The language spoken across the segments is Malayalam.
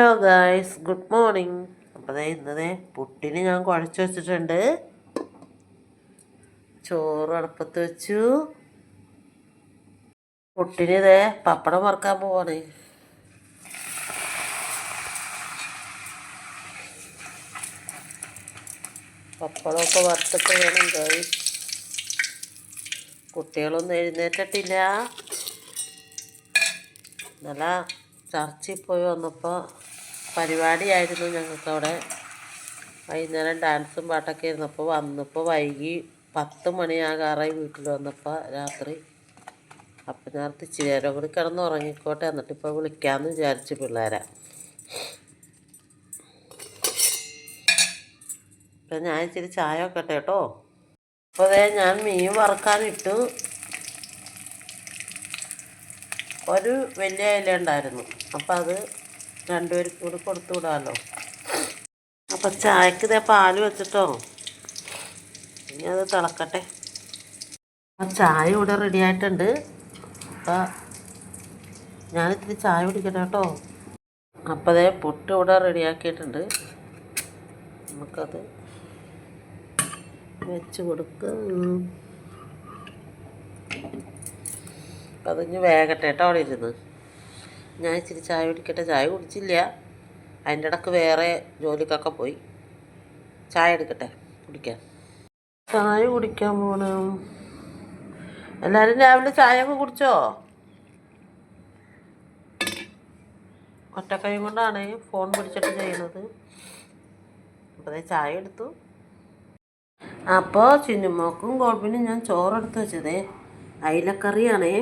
ഹലോ ഗായ്സ് ഗുഡ് മോർണിംഗ് അപ്പോൾ ദേ ഇന്നതേ പുട്ടിന് ഞാൻ കുഴച്ച് വെച്ചിട്ടുണ്ട്. ചോറ് അടുപ്പത്ത് വെച്ചു. പുട്ടിന് ഇതേ പപ്പടം വറുക്കാൻ പോവാണ്. പപ്പടമൊക്കെ വറുത്തൊക്കെ വേണം ഗായ്സ് കുട്ടികളൊന്നും എഴുന്നേറ്റിട്ടില്ല. നല്ല ചർച്ചിൽ പോയി വന്നപ്പോൾ പരിപാടിയായിരുന്നു ഞങ്ങൾക്ക് അവിടെ വൈകുന്നേരം ഡാൻസും പാട്ടൊക്കെ ഇരുന്നപ്പോൾ വന്നപ്പോൾ വൈകി പത്ത് മണിയാകാറായി വീട്ടിൽ വന്നപ്പോൾ രാത്രി. അപ്പം ഞാൻ ഇച്ചിരി നേരം കൂടി കിടന്ന് ഉറങ്ങിക്കോട്ടെ എന്നിട്ട് ഇപ്പോൾ വിളിക്കാമെന്ന് വിചാരിച്ചു പിള്ളേരെ. ഇപ്പം ഞാൻ ഇച്ചിരി ചായ വെക്കട്ടെ കേട്ടോ. അപ്പോൾ ഞാൻ മീൻ വറുക്കാനിട്ടു ഒരു വലിയ ഇല ഉണ്ടായിരുന്നു. അപ്പം അത് രണ്ടുപേർക്ക് കൂടി കൊടുത്തു വിടാമല്ലോ അപ്പം ചായക്ക് ഇതേ പാൽ വെച്ചിട്ടോ. ഇനി അത് തിളക്കട്ടെ. ആ ചായ ഇവിടെ റെഡി ആയിട്ടുണ്ട്. അപ്പം ഞാനിത്തിരി ചായ കുടിക്കട്ടെ കേട്ടോ. അപ്പം അതേ പുട്ട് ഇവിടെ റെഡിയാക്കിയിട്ടുണ്ട് നമുക്കത് വെച്ച് കൊടുക്കാം. അതിഞ്ഞ് വേഗട്ടെ കേട്ടോ അവിടെ ഇരുന്ന്. ഞാൻ ഇച്ചിരി ചായ കുടിക്കട്ടെ. ചായ കുടിച്ചില്ല. അതിന്റെ ഇടയ്ക്ക് വേറെ ജോലിക്കൊക്കെ പോയി. ചായ എടുക്കട്ടെ. കുടിക്കാൻ ചായ കുടിക്കാൻ പോണ. എല്ലാവരും രാവിലെ ചായ ഒക്കെ കുടിച്ചോ? ഒറ്റക്കൈ കൊണ്ടാണ് ഫോൺ പിടിച്ചിട്ട് ചെയ്യുന്നത് അപ്പോൾ ചായ എടുത്തു. അപ്പോൾ ചിന്നുമോക്കും ഗോൾബിനും ഞാൻ ചോറെടുത്ത് വെച്ചതേ. അയിലക്കറിയാണേ.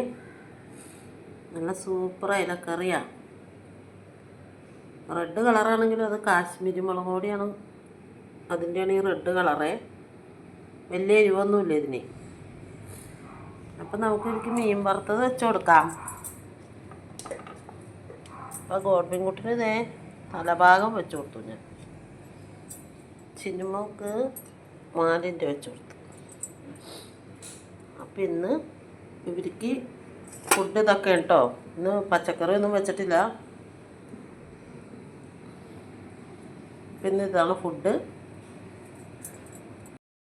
നല്ല സൂപ്പർ ഇലക്കറിയാണ് റെഡ് കളറാണെങ്കിലും അത് കാശ്മീരി മുളക് പൊടിയാണ്. അതിന്റെയാണ് ഈ റെഡ് കളറേ. വലിയ എരിവൊന്നുമില്ല ഇതിന്. അപ്പം നമുക്ക് എനിക്ക് മീൻ വറുത്തത് വെച്ച് കൊടുക്കാം. അപ്പോൾ ഗോഡ്ബിൻകുട്ടിന് ഇതേ തലഭാഗം വെച്ച് കൊടുത്തു ഞാൻ. ചിനിമക്ക് മാലിന്റെ വെച്ച് കൊടുത്തു. അപ്പം ഇന്ന് ഇവർക്ക് ഫുഡ് ഇതൊക്കെ കേട്ടോ ഇന്ന് പച്ചക്കറി ഒന്നും വെച്ചിട്ടില്ല. പിന്നെ ഇതാണ് ഫുഡ്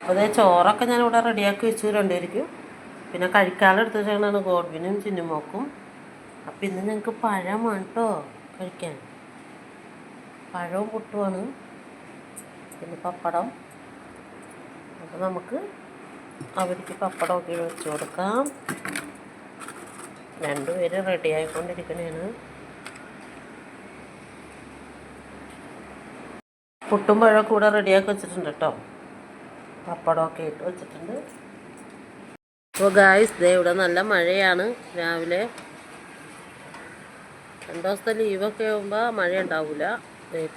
അപ്പോൾ അതേ ചോറൊക്കെ ഞാൻ ഇവിടെ റെഡിയാക്കി വെച്ചു രണ്ടുപേർക്കും. പിന്നെ കഴിക്കാനെടുത്ത് വെച്ചാണ് ഗോഡ്വിനും ചിന്നുമോക്കും. അപ്പം ഇന്ന് ഞങ്ങൾക്ക് പഴമാണ് കേട്ടോ കഴിക്കാൻ. പഴവും പുട്ടുമാണ്. പിന്നെ പപ്പടം. അപ്പോൾ നമുക്ക് അവർക്ക് പപ്പടമൊക്കെ വെച്ച് കൊടുക്കാം. രണ്ടുപേരും റെഡി ആയിക്കൊണ്ടിരിക്കണേണ്. പുട്ടും പഴം കൂടെ റെഡിയാക്കി വെച്ചിട്ടുണ്ട് കേട്ടോ പപ്പടമൊക്കെ ഇട്ട് വെച്ചിട്ടുണ്ട്. അപ്പോൾ ഗായ്സ് ദേ ഇവിടെ നല്ല മഴയാണ് രാവിലെ. രണ്ടു ദിവസത്തെ ലീവൊക്കെ ആകുമ്പോൾ മഴ ഉണ്ടാവില്ല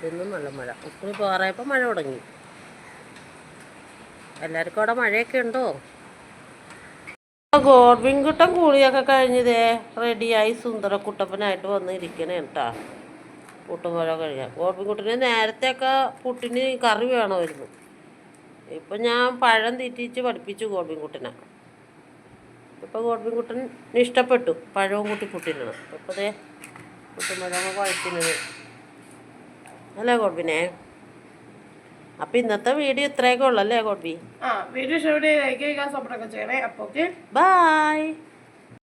നിന്നും നല്ല മഴ. ഉപ്പിൽ പോറായപ്പോൾ മഴ തുടങ്ങി. എല്ലാവർക്കും അവിടെ മഴയൊക്കെ ഉണ്ടോ? ഗോഡ്വിൻ കുട്ടൻ കൂളിയൊക്കെ കഴിഞ്ഞതേ റെഡിയായി സുന്ദര കുട്ടപ്പനായിട്ട് വന്ന് ഇരിക്കണേ കേട്ടാ. കൂട്ടുപോലെ കഴിയാം ഗോഡ്വിൻ കുട്ടിന് നേരത്തെയൊക്കെ പുട്ടിന് കറി വേണമായിരുന്നു. ഇപ്പം ഞാൻ പഴം തീറ്റിച്ച് പഠിപ്പിച്ചു ഗോഡ്വിൻ കുട്ടിനെ. ഇപ്പം ഗോഡ്വിൻ കുട്ടൻ ഇഷ്ടപ്പെട്ടു പഴവും കൂട്ടി പുട്ടിനാണ് ഇപ്പം ദേ കഴിക്കുന്നത് പഴമൊക്കെ കുഴക്കുന്നത് അല്ലേ ഗോഡ്വിനെ അപ്പം ഇന്നത്തെ വീഡിയോ ഇത്രയൊക്കെ ഉള്ളല്ലേ ഗോപി? ആ വീഡിയോ ഇഷ്ടപ്പെട്ട ലൈക്ക് ചെയ്യുക സപ്പോർട്ടൊക്കെ ചെയ്യണേ. അപ്പൊ ഓക്കെ ബൈ